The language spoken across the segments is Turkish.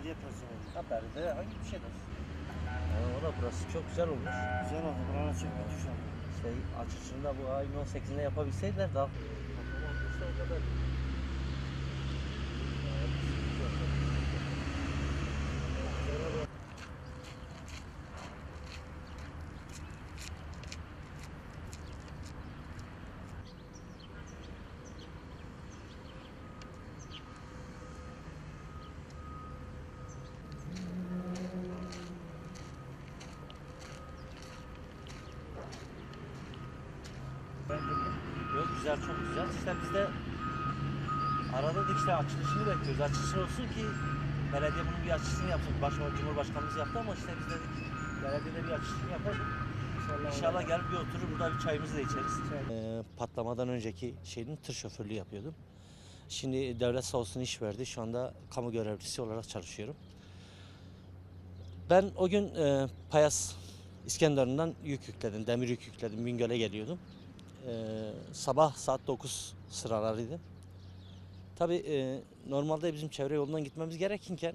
belediye oldu. Ha perde hangi bir şeydir? Yani o da burası çok güzel olmuş. Güzel oldu. Buranın şu an. Şey açılışını da bu ayın 18'inde yapabilseydiler daha. o kadar. Yok güzel çok güzel. İşte biz de arada da işte açılışını bekliyoruz. Açılışı olsun ki belediye bunun bir açılışını yapsın. Başkan Cumhurbaşkanımız yaptı ama işte biz dedik belediyede bir açılışını yapalım. İnşallah gelip bir oturur burada bir çayımızı da içeriz. Ee, patlamadan önceki şeyin tır şoförlüğü yapıyordum. Şimdi devlet sağ olsun iş verdi. Şu anda kamu görevlisi olarak çalışıyorum. Ben o gün e, Payas İskenderun'dan yük yükledim, demir yük yükledim. Bingöl'e geliyordum. Ee, sabah saat 9 sıralarıydı. Tabii e, normalde bizim çevre yolundan gitmemiz gerekirken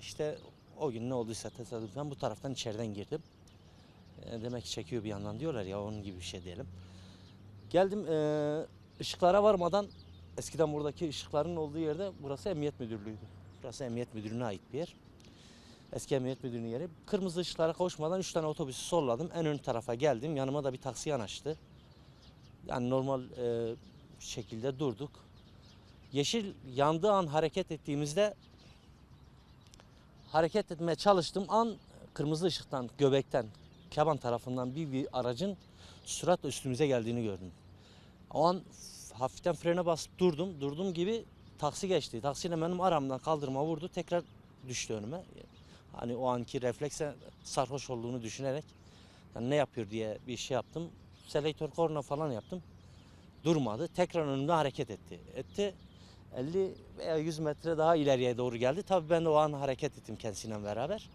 işte o gün ne olduysa tesadüfen bu taraftan içeriden girdim. E, demek ki çekiyor bir yandan diyorlar ya onun gibi bir şey diyelim. Geldim e, ışıklara varmadan eskiden buradaki ışıkların olduğu yerde burası emniyet müdürlüğüydü. Burası emniyet müdürlüğüne ait bir yer. Eski emniyet müdürlüğünün yeri. Kırmızı ışıklara kavuşmadan 3 tane otobüsü solladım. En ön tarafa geldim. Yanıma da bir taksi yanaştı. Yani normal e, şekilde durduk. Yeşil yandığı an hareket ettiğimizde hareket etmeye çalıştım an kırmızı ışıktan, göbekten, keban tarafından bir, bir aracın süratle üstümüze geldiğini gördüm. O an hafiften frene basıp durdum. Durduğum gibi taksi geçti. Taksiyle benim aramdan kaldırma vurdu. Tekrar düştü önüme. Hani o anki reflekse sarhoş olduğunu düşünerek yani ne yapıyor diye bir şey yaptım. Selektör korna falan yaptım. Durmadı. Tekrar önümde hareket etti. Etti. 50 veya 100 metre daha ileriye doğru geldi. Tabii ben de o an hareket ettim kendisiyle beraber.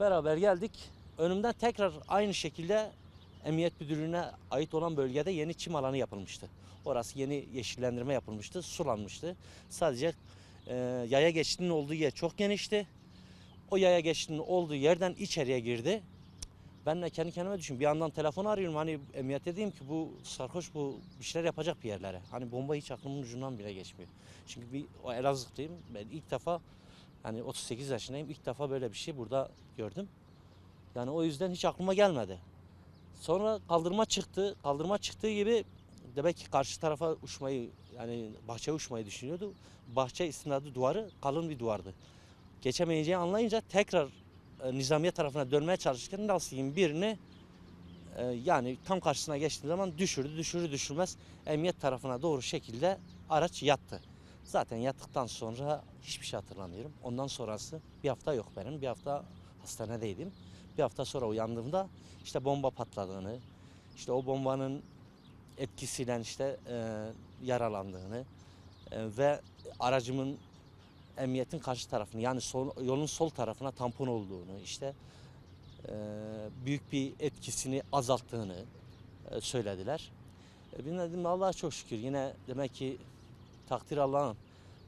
Beraber geldik. Önümden tekrar aynı şekilde Emniyet Müdürlüğü'ne ait olan bölgede yeni çim alanı yapılmıştı. Orası yeni yeşillendirme yapılmıştı, sulanmıştı. Sadece e, yaya geçtiğinin olduğu yer çok genişti. O yaya geçtiğinin olduğu yerden içeriye girdi. Ben de kendi kendime düşün. Bir yandan telefon arıyorum. Hani emniyete diyeyim ki bu sarhoş bu bir şeyler yapacak bir yerlere. Hani bomba hiç aklımın ucundan bile geçmiyor. Çünkü bir o Elazığlıyım. Ben ilk defa hani 38 yaşındayım. İlk defa böyle bir şey burada gördüm. Yani o yüzden hiç aklıma gelmedi. Sonra kaldırma çıktı. Kaldırma çıktığı gibi demek ki karşı tarafa uçmayı yani bahçeye uçmayı düşünüyordu. Bahçe istinadı duvarı kalın bir duvardı. Geçemeyeceği anlayınca tekrar e, Nizamiye tarafına dönmeye çalışırken lastiğin birini e, yani tam karşısına geçtiği zaman düşürdü. Düşürü düşürmez emniyet tarafına doğru şekilde araç yattı. Zaten yattıktan sonra hiçbir şey hatırlamıyorum. Ondan sonrası bir hafta yok benim. Bir hafta hastanedeydim. Bir hafta sonra uyandığımda işte bomba patladığını, işte o bombanın etkisiyle işte e, yaralandığını e, ve aracımın emniyetin karşı tarafını yani sol, yolun sol tarafına tampon olduğunu işte e, büyük bir etkisini azalttığını e, söylediler. E, dedim Allah'a çok şükür yine demek ki takdir Allah'ın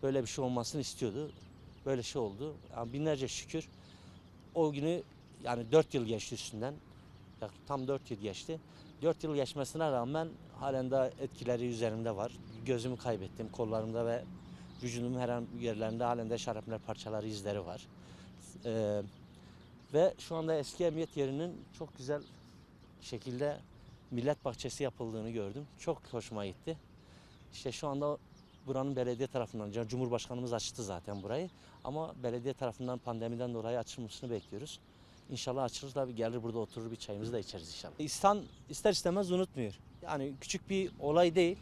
böyle bir şey olmasını istiyordu. Böyle şey oldu. Yani binlerce şükür. O günü yani 4 yıl geçti üstünden. Tam 4 yıl geçti. 4 yıl geçmesine rağmen halen daha etkileri üzerimde var. Gözümü kaybettim kollarımda ve vücudumun her bir yerlerinde halen de şarapnel parçaları izleri var. Ee, ve şu anda eski emniyet yerinin çok güzel şekilde millet bahçesi yapıldığını gördüm. Çok hoşuma gitti. İşte şu anda buranın belediye tarafından, Cumhurbaşkanımız açtı zaten burayı. Ama belediye tarafından pandemiden dolayı açılmasını bekliyoruz. İnşallah açılır da bir gelir burada oturur bir çayımızı da içeriz inşallah. İnsan ister istemez unutmuyor. Yani küçük bir olay değil.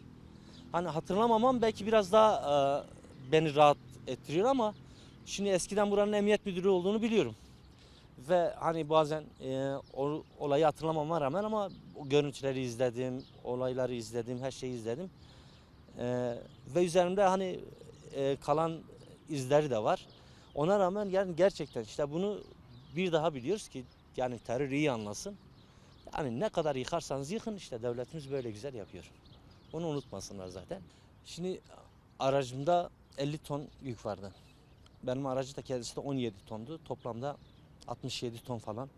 Hani hatırlamamam belki biraz daha e, beni rahat ettiriyor ama şimdi eskiden buranın emniyet müdürü olduğunu biliyorum. Ve hani bazen e, o olayı hatırlamama rağmen ama o görüntüleri izledim, olayları izledim, her şeyi izledim. E, ve üzerimde hani e, kalan izleri de var. Ona rağmen yani gerçekten işte bunu bir daha biliyoruz ki yani terör iyi anlasın. Yani ne kadar yıkarsanız yıkın işte devletimiz böyle güzel yapıyor. Onu unutmasınlar zaten. Şimdi aracımda 50 ton yük vardı. benim aracı da kendisi de 17 tondu. Toplamda 67 ton falan.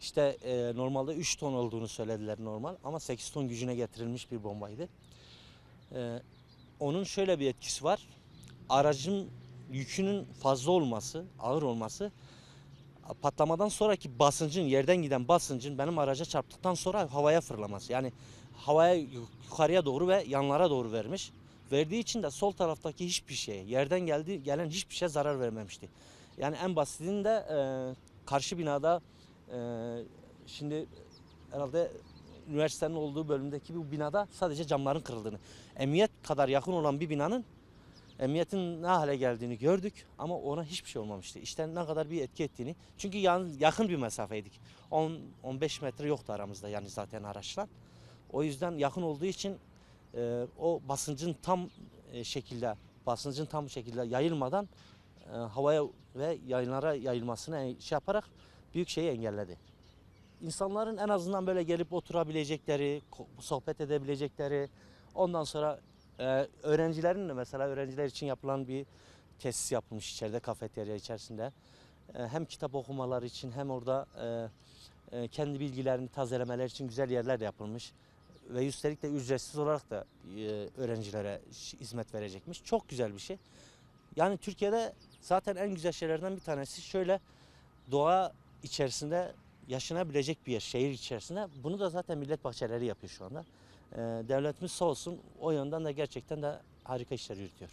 İşte e, normalde 3 ton olduğunu söylediler normal ama 8 ton gücüne getirilmiş bir bombaydı. E, onun şöyle bir etkisi var. Aracın yükünün fazla olması, ağır olması patlamadan sonraki basıncın, yerden giden basıncın benim araca çarptıktan sonra havaya fırlaması. Yani havaya yukarıya doğru ve yanlara doğru vermiş. Verdiği için de sol taraftaki hiçbir şeye, yerden geldi gelen hiçbir şeye zarar vermemişti. Yani en basitinde e, karşı binada e, şimdi herhalde üniversitenin olduğu bölümdeki bu binada sadece camların kırıldığını, emniyet kadar yakın olan bir binanın emniyetin ne hale geldiğini gördük ama ona hiçbir şey olmamıştı. İşte ne kadar bir etki ettiğini. Çünkü yan, yakın bir mesafeydik. 10-15 metre yoktu aramızda yani zaten araçlar. O yüzden yakın olduğu için e, o basıncın tam e, şekilde basıncın tam şekilde yayılmadan e, havaya ve yayınlara yayılmasını e- şey yaparak büyük şeyi engelledi. İnsanların en azından böyle gelip oturabilecekleri, sohbet edebilecekleri, ondan sonra ee, öğrencilerin de mesela öğrenciler için yapılan bir tesis yapılmış içeride kafeterya içerisinde. Ee, hem kitap okumaları için hem orada e, e, kendi bilgilerini tazelemeler için güzel yerler de yapılmış. Ve üstelik de ücretsiz olarak da e, öğrencilere hizmet verecekmiş. Çok güzel bir şey. Yani Türkiye'de zaten en güzel şeylerden bir tanesi şöyle doğa içerisinde yaşanabilecek bir yer, şehir içerisinde. Bunu da zaten millet bahçeleri yapıyor şu anda. Ee, devletimiz sağ olsun o yönden de gerçekten de harika işler yürütüyor.